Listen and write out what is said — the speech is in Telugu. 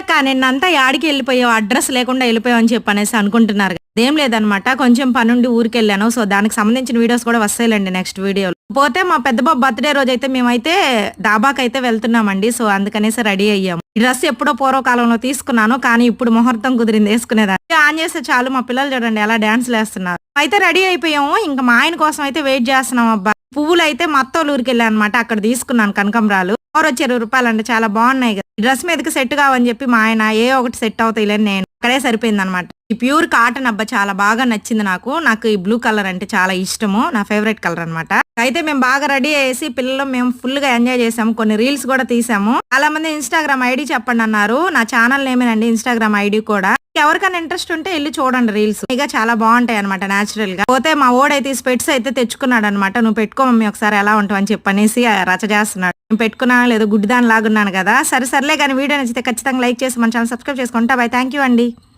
అక్క నిన్నంతా యాడికి వెళ్ళిపోయావు? అడ్రస్ లేకుండా వెళ్ళిపోయావు అని చెప్పి అనేసి అనుకుంటున్నారు ఏం అదేం లేదనమాట. కొంచెం పనుండి ఊరికి వెళ్ళాను సో దానికి సంబంధించిన వీడియోస్ కూడా వస్తాయిలండి నెక్స్ట్ వీడియోలో. పోతే మా పెద్ద బాబు బర్త్డే రోజు అయితే మేమైతే డాబాకి అయితే వెళ్తున్నామండి. సో అందుకనేసి రెడీ అయ్యాము. డ్రెస్ ఎప్పుడో పూర్వకాలంలో తీసుకున్నాను. కానీ ఇప్పుడు ముహూర్తం కుదిరింది వేసుకునేదాన్ని. ఆన్ చేస్తే చాలు. మా పిల్లలు చూడండి ఎలా డాన్స్ వేస్తున్నారు అయితే రెడీ అయిపోయాము. ఇంకా మా ఆయన కోసం అయితే వెయిట్ చేస్తున్నాం అబ్బా. పువ్వులు అయితే మా అత్తోళ్ళ ఊరికి వెళ్ళాను అనమాట అక్కడ తీసుకున్నాను కనకంబరాలు. ఓవర్ వచ్చి ఇరవై రూపాయలు చాలా బాగున్నాయి కదా. డ్రెస్ మీదకి సెట్ కావని చెప్పి మా ఆయన ఏ ఒకటి సెట్ అవుతాయి నేను. అక్కడే సరిపోయింది అనమాట ఈ ప్యూర్ కాటన్ అబ్బా చాలా బాగా నచ్చింది నాకు. నాకు ఈ బ్లూ కలర్ అంటే చాలా ఇష్టము. నా ఫేవరెట్ కలర్ అనమాట అయితే మేము బాగా రెడీ చేసి పిల్లలు మేము ఫుల్గా ఎంజాయ్ చేసాము. కొన్ని రీల్స్ కూడా తీసాము. చాలా మంది ఇన్స్టాగ్రామ్ ఐడి చెప్పండి అన్నారు. నా ఛానల్ నేమేనండి ఇన్స్టాగ్రామ్ ఐడి కూడా. ఎవరికైనా ఇంట్రెస్ట్ ఉంటే వెళ్ళి చూడండి రీల్స్ ఇక చాలా బాగుంటాయి అనమాట నేచురల్గా. పోతే మా ఓడైతే స్పెట్స్ అయితే తెచ్చుకున్నాడు అనమాట నువ్వు పెట్టుకో మమ్మీ ఒకసారి ఎలా ఉంటావు అని చెప్పనేసి రచ చేస్తున్నాడు. నేను పెట్టుకున్నాను లేదో గుడ్డిదాని లాగున్నాను కదా సరే సర్లే కానీ వీడియో నచ్చితే ఖచ్చితంగా లైక్ చేసి మన ఛానల్ సబ్స్క్రైబ్ చేసుకుంటా. బై థ్యాంక్ యూ అండి.